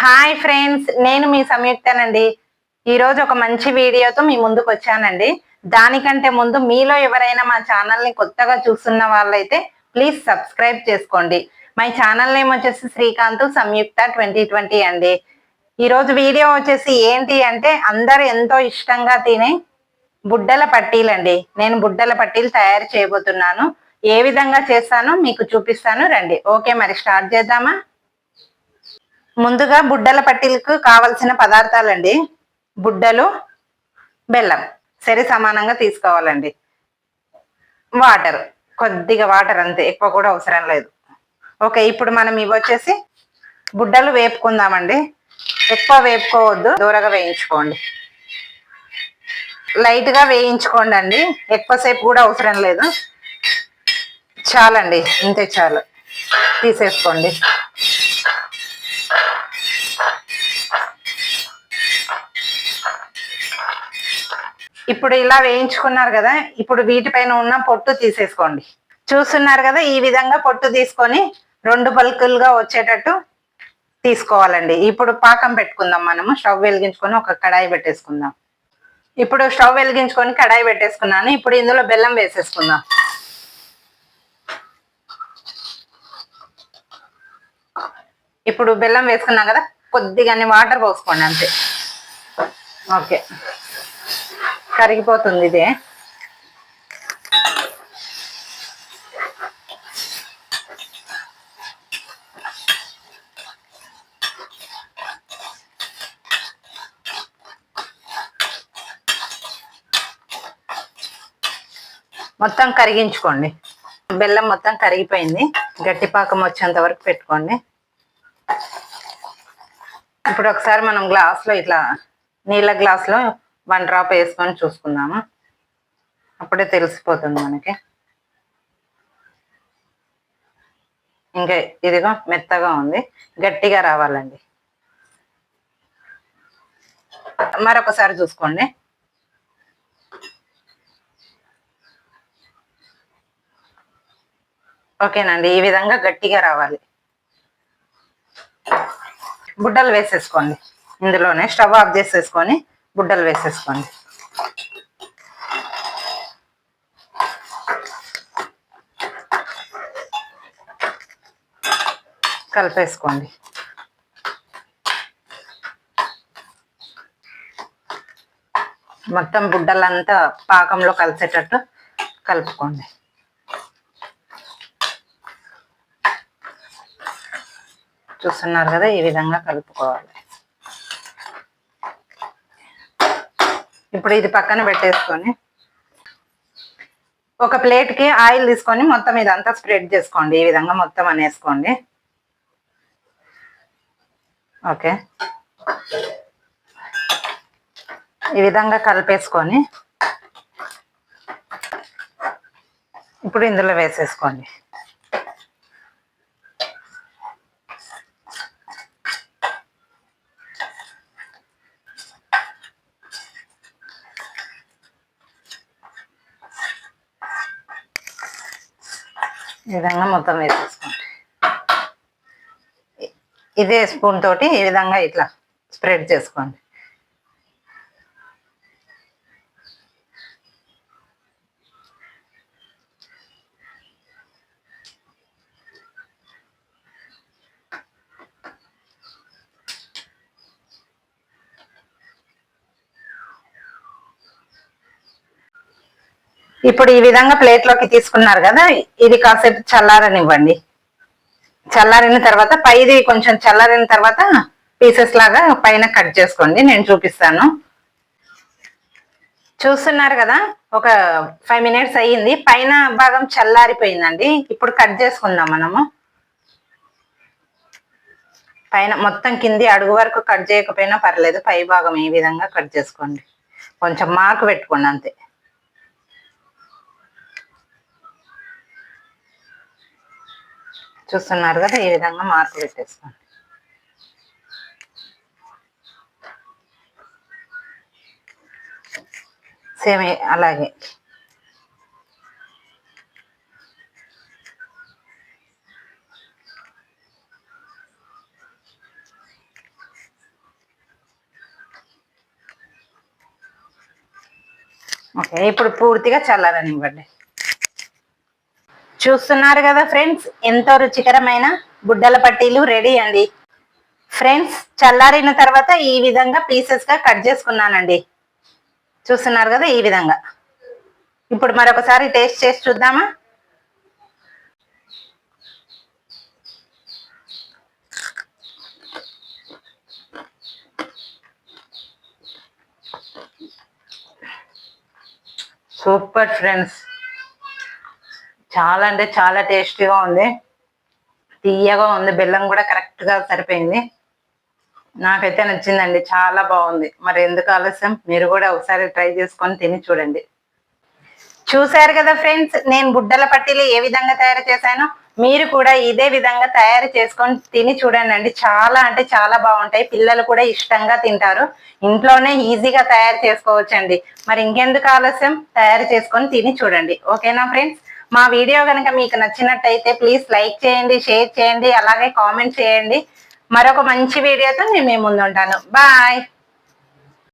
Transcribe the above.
Hi friends నేను మీ సంయుక్తనండి. ఈరోజు ఒక మంచి వీడియోతో మీ ముందుకు వచ్చానండి. దానికంటే ముందు మీలో ఎవరైనా మా ఛానల్ని కొత్తగా చూస్తున్న వాళ్ళైతే ప్లీజ్ సబ్స్క్రైబ్ చేసుకోండి. మై ఛానల్ నేమ్ వచ్చేసి శ్రీకాంత్ సంయుక్త ట్వంటీ ట్వంటీ అండి. ఈరోజు వీడియో వచ్చేసి ఏంటి అంటే అందరు ఎంతో ఇష్టంగా తినే బుడ్డల పట్టీలండి. నేను బుడ్డల పట్టీలు తయారు చేయబోతున్నాను. ఏ విధంగా చేస్తానో మీకు చూపిస్తాను. రండి. ఓకే మరి స్టార్ట్ చేద్దామా? ముందుగా బుడ్డల పట్టీలకు కావలసిన పదార్థాలండి. బుడ్డలు బెల్లం సరి సమానంగా తీసుకోవాలండి. వాటర్ కొద్దిగా వాటర్ అంతే ఎక్కువ కూడా అవసరం లేదు. ఓకే ఇప్పుడు మనం ఇవి వచ్చేసి బుడ్డలు వేపుకుందామండి. ఎక్కువ వేపుకోవద్దు దూరగా వేయించుకోండి. లైట్గా వేయించుకోండి అండి ఎక్కువసేపు కూడా అవసరం లేదు. చాలండి ఇంతే చాలు. తీసేసుకోండి. ఇప్పుడు ఇలా వేయించుకున్నారు కదా ఇప్పుడు వీటిపైన ఉన్న పొట్టు తీసేసుకోండి. చూస్తున్నారు కదా ఈ విధంగా పొట్టు తీసుకొని రెండు పలుకులుగా వచ్చేటట్టు తీసుకోవాలండి. ఇప్పుడు పాకం పెట్టుకుందాం మనము స్టవ్ వెలిగించుకొని ఒక కడాయి పెట్టేసుకుందాం. ఇప్పుడు స్టవ్ వెలిగించుకొని కడాయి పెట్టేసుకున్నాను. ఇప్పుడు ఇందులో బెల్లం వేసేసుకుందాం. ఇప్పుడు బెల్లం వేసుకున్నాం కదా కొద్దిగానే వాటర్ పోసుకోండి అంతే. ఓకే. కరిగిపోతుంది ఇది. మొత్తం కరిగించుకోండి. బెల్లం మొత్తం కరిగిపోయింది. గట్టి పాకం వచ్చేంత వరకు పెట్టుకోండి. ఇప్పుడు ఒకసారి మనం గ్లాస్లో ఇట్లా నీళ్ళ గ్లాస్లో వన్ డ్రాప్ వేసుకొని చూసుకుందాము. అప్పుడే తెలిసిపోతుంది మనకి. ఇంకా ఇదిగో మెత్తగా ఉంది. గట్టిగా రావాలండి. మరొకసారి చూసుకోండి. ఓకేనండి ఈ విధంగా గట్టిగా రావాలి. బుడ్డలు వేసేసుకోండి. ఇందులోనే స్టవ్ ఆఫ్ చేసేసుకొని బుడ్డలు వేసేసుకోండి. కలిపేసుకోండి. మొత్తం బుడ్డలంతా పాకంలో కలిసేటట్టు కలుపుకోండి. చూస్తున్నారు కదా ఈ విధంగా కలుపుకోవాలి. ఇప్పుడు ఇది పక్కన పెట్టేసుకొని ఒక ప్లేట్కి ఆయిల్ తీసుకొని మొత్తం ఇదంతా స్ప్రెడ్ చేసుకోండి. ఈ విధంగా మొత్తం అనేసుకోండి. ఓకే. ఈ విధంగా కలిపేసుకొని ఇప్పుడు ఇందులో వేసేసుకోండి. ఈ విధంగా మొత్తం వేసేసుకోండి. ఇదే స్పూన్ తోటి ఈ విధంగా ఇట్లా స్ప్రెడ్ చేసుకోండి. ఇప్పుడు ఈ విధంగా ప్లేట్లోకి తీసుకున్నారు కదా ఇది కాసేపు చల్లారనివ్వండి. చల్లారిన తర్వాత పైది కొంచెం చల్లారిన తర్వాత పీసెస్ లాగా పైన కట్ చేసుకోండి నేను చూపిస్తాను. చూస్తున్నారు కదా ఒక ఫైవ్ మినిట్స్ అయ్యింది. పైన భాగం చల్లారిపోయిందండి. ఇప్పుడు కట్ చేసుకుందాం మనము. పైన మొత్తం కింది అడుగు వరకు కట్ చేయకపోయినా పర్లేదు పై భాగం ఈ విధంగా కట్ చేసుకోండి. కొంచెం మార్క్ పెట్టుకోండి అంతే. చూస్తున్నారు కదా ఈ విధంగా మార్పు పెట్టేసుకోండి. సేమ్ అలాగే. ఓకే ఇప్పుడు పూర్తిగా చల్లారనివ్వండి. చూస్తున్నారు కదా ఫ్రెండ్స్ ఎంతో రుచికరమైన గుడ్డల పట్టీలు రెడీ అండి. ఫ్రెండ్స్ చల్లారిన తర్వాత ఈ విధంగా పీసెస్గా కట్ చేసుకున్నానండి. చూస్తున్నారు కదా ఈ విధంగా. ఇప్పుడు మరొకసారి టేస్ట్ చేసి చూద్దామా? Super friends. చాలా అంటే చాలా టేస్టీగా ఉంది. తీయగా ఉంది. బెల్లం కూడా కరెక్ట్గా సరిపోయింది. నాకైతే నచ్చిందండి. చాలా బాగుంది. మరి ఎందుకు ఆలస్యం? మీరు కూడా ఒకసారి ట్రై చేసుకొని తిని చూడండి. చూశారు కదా ఫ్రెండ్స్ నేను బుడ్డల పట్టీలు ఏ విధంగా తయారు చేశానో మీరు కూడా ఇదే విధంగా తయారు చేసుకొని తిని చూడండి అండి. చాలా అంటే చాలా బాగుంటాయి. పిల్లలు కూడా ఇష్టంగా తింటారు. ఇంట్లోనే ఈజీగా తయారు చేసుకోవచ్చండి. మరి ఇంకెందుకు ఆలస్యం? తయారు చేసుకొని తిని చూడండి. ఓకేనా ఫ్రెండ్స్? మా వీడియో కనుక మీకు నచ్చినట్టయితే ప్లీజ్ లైక్ చేయండి షేర్ చేయండి అలాగే కామెంట్ చేయండి. మరొక మంచి వీడియోతో నేను మీ ముందు ఉంటాను బాయ్.